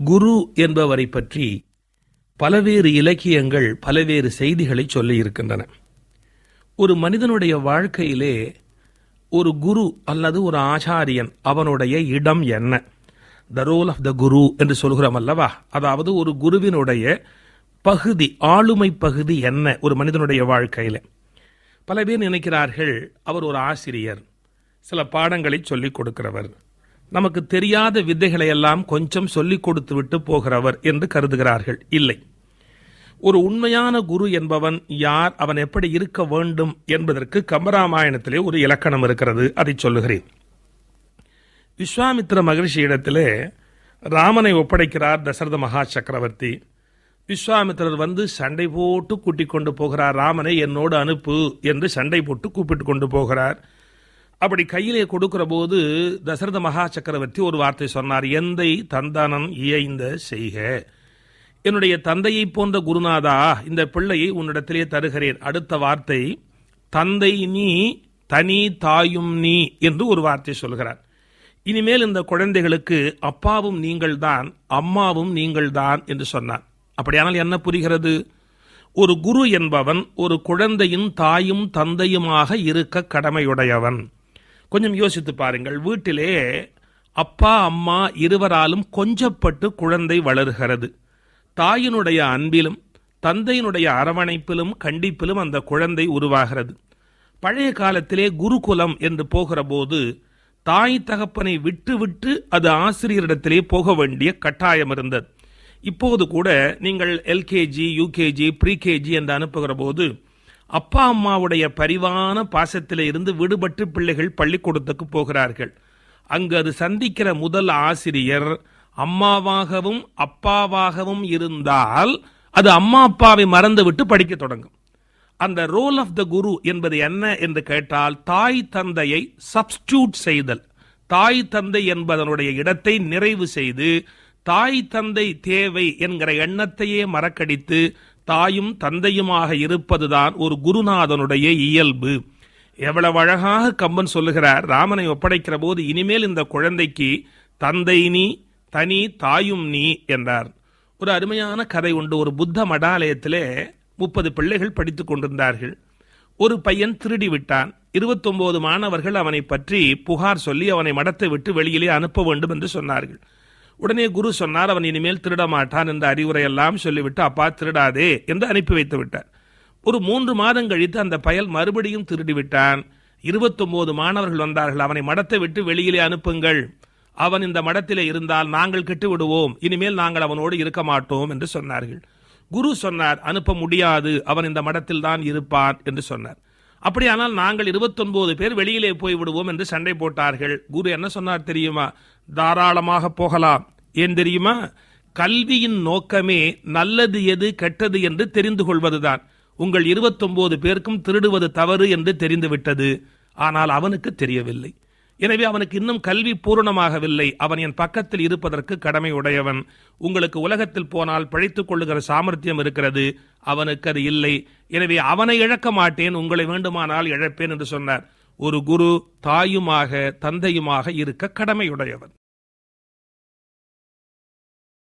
குரு என்பவரை பற்றி பலவேறு இலக்கியங்கள் பலவேறு செய்திகளை சொல்லி இருக்கின்றன ஒரு மனிதனுடைய வாழ்க்கையிலே ஒரு குரு அல்லது ஒரு ஆச்சாரியன் அவனுடைய இடம் என்ன? த ரோல் ஆஃப் த குரு என்று சொல்கிறோம் அல்லவா? அதாவது ஒரு குருவினுடைய பகுதி ஆளுமை பகுதி என்ன ஒரு மனிதனுடைய வாழ்க்கையில்? பல பேர் நினைக்கிறார்கள் அவர் ஒரு ஆசிரியர் சில பாடங்களை சொல்லிக் கொடுக்கிறவர். நமக்கு தெரியாத வித்தைகளை எல்லாம் கொஞ்சம் சொல்லிக் கொடுத்து விட்டு போகிறவர் என்று கருதுகிறார்கள். இல்லை. ஒரு உண்மையான குரு என்பவன் யார் அவன் எப்படி இருக்க வேண்டும் என்பதற்கு கம்பராமாயணத்திலே ஒரு இலக்கணம் இருக்கிறது. அதை சொல்லுகிறேன். விஸ்வாமித்ர மகிழ்ச்சியிடத்திலே ராமனை ஒப்படைக்கிறார் தசரத மகா சக்கரவர்த்தி. விஸ்வாமித்திரர் வந்து சண்டை போட்டு கூட்டிக் கொண்டு போகிறார். ராமனை என்னோடு அனுப்பு என்று சண்டை போட்டு கூப்பிட்டு கொண்டு போகிறார். அப்படி கையிலே கொடுக்கிற போது தசரத மகா சக்கரவர்த்தி ஒரு வார்த்தை சொன்னார் எந்தை தந்தானன் இயைந்த செய்க. என்னுடைய தந்தையை போன்ற குருநாதா இந்த பிள்ளையை உன்னிடத்திலே தருகிறேன். அடுத்த வார்த்தை தந்தை நீ தனி தாயும் நீ என்று ஒரு வார்த்தை சொல்கிறார். இனிமேல் இந்த குழந்தைகளுக்கு அப்பாவும் நீங்கள்தான் அம்மாவும் நீங்கள்தான் என்று சொன்னார். அப்படியானால் என்ன புரிகிறது? ஒரு குரு என்பவன் ஒரு குழந்தையின் தாயும் தந்தையுமாக இருக்க கடமையுடையவன். கொஞ்சம் யோசித்து பாருங்கள். வீட்டிலே அப்பா அம்மா இருவராலும் கொஞ்சப்பட்டு குழந்தை வளர்கிறது. தாயினுடைய அன்பிலும் தந்தையினுடைய அரவணைப்பிலும் கண்டிப்பிலும் அந்த குழந்தை உருவாகிறது. பழைய காலத்திலே குருகுலம் என்று போகிற போது தாய் தகப்பனை விட்டு விட்டு அது ஆசிரியரிடத்திலே போக வேண்டிய கட்டாயம் இருந்தது. இப்போது கூட நீங்கள் எல்கேஜி யூகேஜி ப்ரீகேஜி என்று அனுப்புகிற போது அப்பா அம்மாவுடைய பரிவான பாசத்தில் இருந்து விடுபட்டு பிள்ளைகள் பள்ளிக்கூடத்துக்கு போகிறார்கள். அங்கு அது சந்திக்கிற முதல் ஆசிரியர் அம்மாவாகவும் அப்பாவாகவும் இருந்தால் அது அம்மா அப்பாவை மறந்துவிட்டு படிக்க தொடங்கும். அந்த ரோல் ஆஃப் த குரு என்பது என்ன என்று கேட்டால் தாய் தந்தையை சப்ஸ்டியூட் செய்தல். தாய் தந்தை என்பதனுடைய இடத்தை நிறைவு செய்து தாய் தந்தை தேவை என்கிற எண்ணத்தையே மறக்கடித்து தாயும் தந்தையுமாக இருப்பதுதான் ஒரு குருநாதனுடைய இயல்பு. எவ்வளவு அழகாக கம்பன் சொல்லுகிறார் ராமனை ஒப்படைக்கிற போது இனிமேல் இந்த குழந்தைக்கு தந்தை நீ தனி தாயும் நீ என்றார். ஒரு அருமையான கதை உண்டு. ஒரு புத்த மடாலயத்திலே முப்பது பிள்ளைகள் படித்துக் கொண்டிருந்தார்கள். ஒரு பையன் திருடி விட்டான் இருபத்தொன்பது மாணவர்கள் அவனை பற்றி புகார் சொல்லி அவனை மடத்தை விட்டு வெளியிலே அனுப்ப வேண்டும் என்று சொன்னார்கள். உடனே குரு சொன்னார் அவன் இனிமேல் திருட மாட்டான் என்ற அறிவுரையெல்லாம் சொல்லிவிட்டு அப்பா திருடாதே என்று அனுப்பி வைத்து விட்டார். ஒரு மூன்று மாதம் கழித்து அந்த பயல் மறுபடியும் திருடிவிட்டான். இருபத்தொம்போது இருபத்தொன்பது மாணவர்கள் வந்தார்கள். அவனை மடத்தை விட்டு வெளியிலே அனுப்புங்கள். அவன் இந்த மடத்திலே இருந்தால் நாங்கள் கெட்டு விடுவோம் இனிமேல் நாங்கள் அவனோடு இருக்க மாட்டோம் என்று சொன்னார்கள். குரு சொன்னார் அனுப்ப முடியாது. அவன் இந்த மடத்தில் தான் இருப்பான் என்று சொன்னார். அப்படியானால் நாங்கள் இருபத்தொன்பது பேர் வெளியிலே போய் விடுவோம் என்று சண்டை போட்டார்கள். குரு என்ன சொன்னார் தெரியுமா? தாராளமாக போகலாம். ஏன் தெரியுமா? கல்வியின் நோக்கமே நல்லது எது கெட்டது என்று தெரிந்து கொள்வதுதான். உங்கள் இருபத்தொன்பது பேருக்கும் திருடுவது தவறு என்று தெரிந்துவிட்டது. ஆனால் அவனுக்கு தெரியவில்லை. எனவே அவனுக்கு இன்னும் கல்வி பூரணமாகவில்லை. அவன் என் பக்கத்தில் இருப்பதற்கு கடமை உடையவன் உங்களுக்கு உலகத்தில் போனால் பழித்துக் கொள்ளுகிற சாமர்த்தியம் இருக்கிறது. அவனுக்கு அது இல்லை. எனவே அவனை இழக்க மாட்டேன். உங்களை வேண்டுமானால் இழப்பேன் என்று சொன்னார். ஒரு குரு தாயுமாக தந்தையுமாக இருக்க கடமையுடையவன்.